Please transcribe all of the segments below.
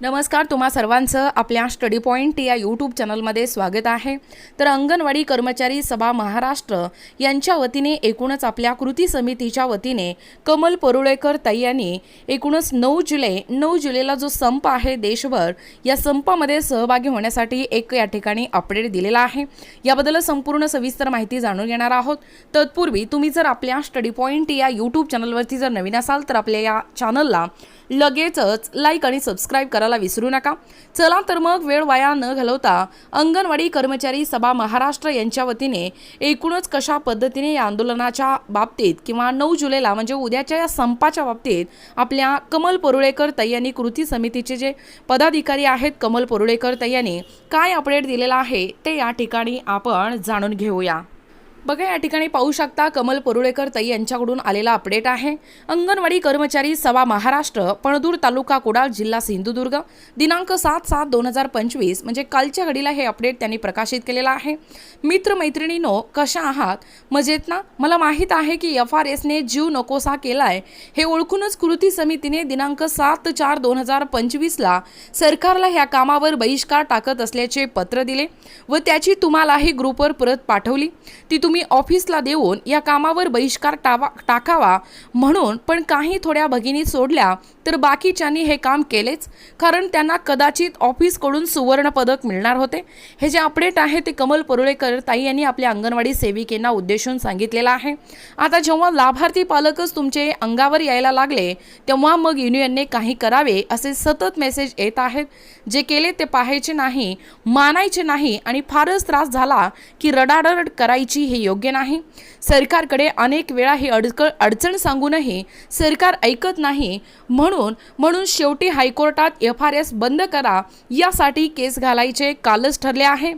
नमस्कार तुम्हा सर्वांचं आपल्या स्टडी पॉईंट या यूट्यूब चॅनलमध्ये स्वागत आहे. तर अंगणवाडी कर्मचारी सभा महाराष्ट्र यांच्या वतीने एकूणच आपल्या कृती समितीच्या वतीने कमल परुळेकर ताई यांनी एकूणच नऊ जुलै नऊ जुलैला जो संप आहे देशभर या संपामध्ये सहभागी होण्यासाठी एक या ठिकाणी अपडेट दिलेला आहे. याबद्दल संपूर्ण सविस्तर माहिती जाणून घेणार आहोत. तत्पूर्वी तुम्ही जर आपल्या स्टडी पॉईंट या यूट्यूब चॅनलवरती जर नवीन असाल तर आपल्या या चॅनलला लगेचच लाईक आणि सबस्क्राईब करायला विसरू नका. चला तर मग वेळ वाया न घालवता अंगणवाडी कर्मचारी सभा महाराष्ट्र यांच्या वतीने एकूणच कशा पद्धतीने या आंदोलनाच्या बाबतीत किंवा नऊ जुलैला म्हणजे उद्याच्या या संपाच्या बाबतीत आपल्या कमल परुळेकर ताई कृती समितीचे जे पदाधिकारी आहेत कमल परुळेकर ताई काय अपडेट दिलेला आहे ते या ठिकाणी आपण जाणून घेऊया. बघा या ठिकाणी पाहू शकता कमल परुळेकर ताई यांच्याकडून आलेला अपडेट आहे. अंगणवाडी कर्मचारी सभा महाराष्ट्र पणदूर तालुका कुडाळ जिल्हा सिंधुदुर्ग. दिनांक सात सात दोन हजार पंचवीस म्हणजे कालच्या घडीला हे अपडेट त्यांनी प्रकाशित केलेलं आहे. मित्रमैत्रिणीनो कशा आहात? मजेत ना? मला माहीत आहे की एफ आर एसने जीव नकोसा केलाय हे ओळखूनच कृती समितीने दिनांक सात चार दोन हजार पंचवीसला सरकारला ह्या कामावर बहिष्कार टाकत असल्याचे पत्र दिले व त्याची तुम्हालाही ग्रुपवर परत पाठवली. ती तुम्ही ऑफिसला देऊन या कामावर बहिष्कार टावा टाकावा म्हणून पण काही थोड्या भगिनी सोडल्या तर बाकीच्यांनी हे काम केलेच कारण त्यांना कदाचित ऑफिसकडून सुवर्णपदक मिळणार होते. हे जे अपडेट आहे ते कमल परुळेकर ताई यांनी आपल्या अंगणवाडी सेविकेंना उद्देशून सांगितलेलं आहे. आता जेव्हा लाभार्थी पालकच तुमचे अंगावर यायला लागले तेव्हा मग युनियनने काही करावे असे सतत मेसेज येत आहेत. जे केले ते पाहायचे नाही मानायचे नाही आणि फारच त्रास झाला की रडारड करायची हे योग्य नाही. सरकारकडे अनेक वेळा ही अडक अडचण सांगूनही सरकार ऐकत नाही. म्हणून म्हणून शेवटी हायकोर्टात एफ आर एस बंद करा यासाठी केस घालायचे कालच ठरले आहे.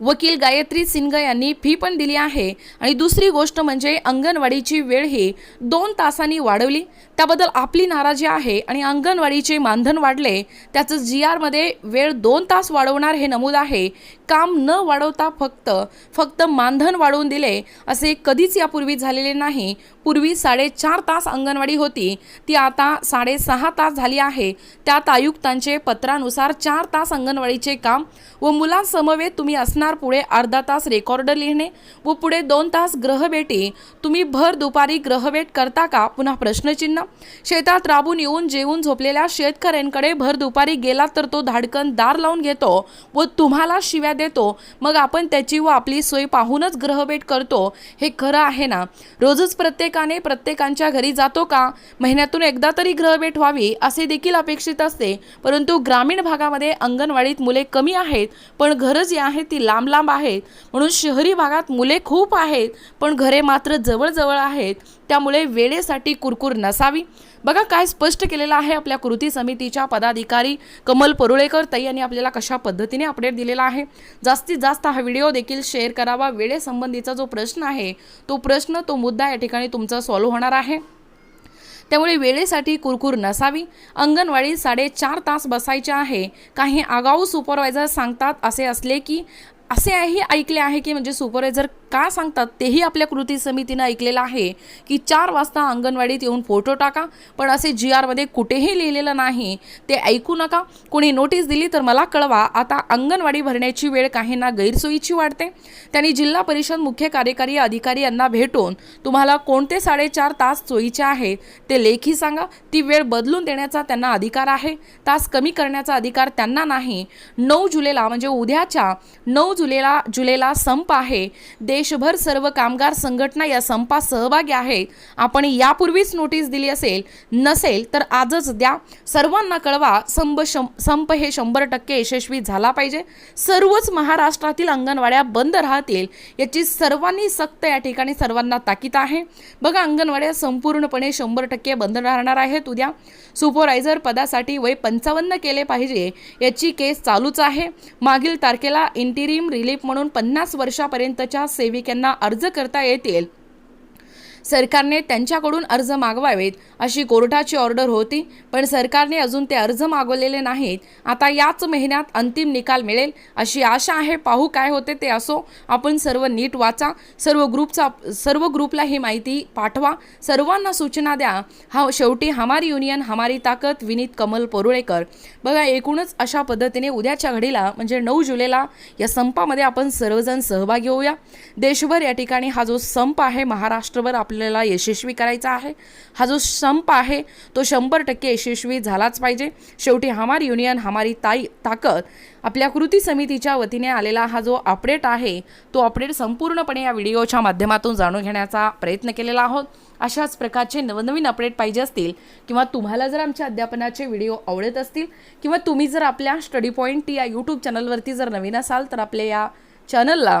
वकील गायत्री सिंग यांनी फी पण दिली आहे. आणि दुसरी गोष्ट म्हणजे अंगणवाडीची वेळ ही दोन तासांनी वाढवली. त्याबद्दल आपली नाराजी आहे आणि अंगणवाडीचे मानधन वाढले. त्याचं जी आरमध्ये वेळ दोन तास वाढवणार हे नमूद आहे. काम न वाढवता फक्त फक्त मानधन वाढवून दिले असे कधीच यापूर्वी झालेले नाही. पूर्वी साडेचार तास अंगणवाडी होती. ती आता साडेसहा तास झाली आहे. त्यात आयुक्तांचे पत्रानुसार चार तास अंगणवाडीचे काम व मुलांसमवेत तुम्ही असणार पुढे अर्धा तास रेकॉर्ड लिहिणे व पुढे दोन तास ग्रहभेटी. तुम्ही भर दुपारी ग्रहभेट करता का? पुन्हा प्रश्नचिन्ह. शेतात राबून येऊन जेवून झोपलेल्या शेतकऱ्यांकडे भर दुपारी गेला तर तो धाडकन दार लावून घेतो व तुम्हाला शिव्या देतो मग आपण त्याची व आपली सोय पाहूनच ग्रहभेट करतो हे खरं आहे ना? रोजच प्रत्येकाने प्रत्येकांच्या घरी जातो का? महिन्यातून एकदा तरी ग्रहभेट व्हावी असे देखील अपेक्षित असते. परंतु ग्रामीण भागामध्ये अंगणवाडीत मुले कमी आहेत पण घरं जी आहेत ती लांब लांब आहेत. म्हणून शहरी भागात मुले खूप आहेत पण घरे मात्र जवळजवळ आहेत. त्यामुळे वेळेसाठी कुरकुर नसावी. बघा काय स्पष्ट केलेलं आहे आपल्या कृती समितीच्या पदाधिकारी कमल परुळेकर. ताई यांनी आपल्याला कशा पद्धतीने अपडेट दिलेला आहे? जास्तीत जास्त हा व्हिडिओ देखील शेअर करावा. वेळेसंबंधीचा जो प्रश्न आहे तो प्रश्न तो मुद्दा या ठिकाणी तुमचा सॉल्व्ह होणार आहे. त्यामुळे वेळेसाठी कुरकुर नसावी. अंगणवाडी साडेचार तास बसायचे आहे. काही आगाऊ सुपरवायझर सांगतात असे असले की असेही ऐकले आहे की म्हणजे सुपरवायझर का सांगतात तेही आपल्या कृती समितीनं ऐकलेलं आहे की चार वाजता अंगणवाडीत येऊन फोटो टाका पण असे जी आरमध्ये कुठेही लिहिलेलं नाही ते ऐकू नका. कोणी नोटीस दिली तर मला कळवा. आता अंगणवाडी भरण्याची वेळ काहींना गैरसोयीची वाटते. त्यांनी जिल्हा परिषद मुख्य कार्यकारी अधिकारी यांना भेटून तुम्हाला कोणते साडेचार तास सोयीचे आहे ते लेखी सांगा. ती वेळ बदलून देण्याचा त्यांना अधिकार आहे. तास कमी करण्याचा अधिकार त्यांना नाही. नऊ जुलैला म्हणजे उद्याच्या नऊ जुलैला जुलैला संप आहे. देशभर सर्व कामगार संघटना या संपात सहभागी आहे. आपण यापूर्वीच नोटीस दिली असेल नसेल तर आजच द्या. सर्वांना कळवा संप शं संप हे शंभर टक्के यशस्वी झाला पाहिजे. सर्वच महाराष्ट्रातील अंगणवाड्या बंद राहतील याची सर्वांनी सक्त या ठिकाणी सर्वांना ताकीद आहे. बघा अंगणवाड्या संपूर्णपणे शंभर टक्के बंद राहणार आहेत. उद्या सुपरवायझर पदासाठी वय पंचावन्न केले पाहिजे याची केस चालूच आहे. मागील तारखेला इंटिरिम रिलीफ म्हणून पन्नास वर्षापर्यंतच्या सेविकांना अर्ज करता येतील. सरकारने त्यांच्याकडून अर्ज मागवावेत अशी कोर्टाची ऑर्डर होती पण सरकारने अजून ते अर्ज मागवलेले नाहीत. आता याच महिन्यात अंतिम निकाल मिळेल अशी आशा आहे. पाहू काय होते ते असो आपण सर्व नीट वाचा. सर्व ग्रुपचा सर्व ग्रुपला ही माहिती पाठवा. सर्वांना सूचना द्या. हा शेवटी हमारी युनियन हमारी ताकद विनीत कमल परुळेकर. बघा एकूणच अशा पद्धतीने उद्याच्या घडीला म्हणजे नऊ जुलैला या संपामध्ये आपण सर्वजण सहभागी होऊया. देशभर या ठिकाणी हा जो संप आहे महाराष्ट्रभर आपल्याला यशस्वी करायचा आहे. हा जो संप आहे तो शंभर टक्के यशस्वी झालाच पाहिजे. शेवटी हमारी युनियन हमारी ताई ताकद आपल्या कृती समितीच्या वतीने आलेला हा जो अपडेट आहे तो अपडेट संपूर्णपणे या व्हिडिओच्या माध्यमातून जाणून घेण्याचा प्रयत्न केलेला आहोत. अशाच प्रकारचे नवनवीन अपडेट पाहिजे असतील किंवा तुम्हाला जर आमच्या अध्यापनाचे व्हिडिओ आवडत असतील किंवा तुम्ही जर आपल्या स्टडी पॉईंट या यूट्यूब चॅनलवरती जर नवीन असाल तर आपल्या या चॅनलला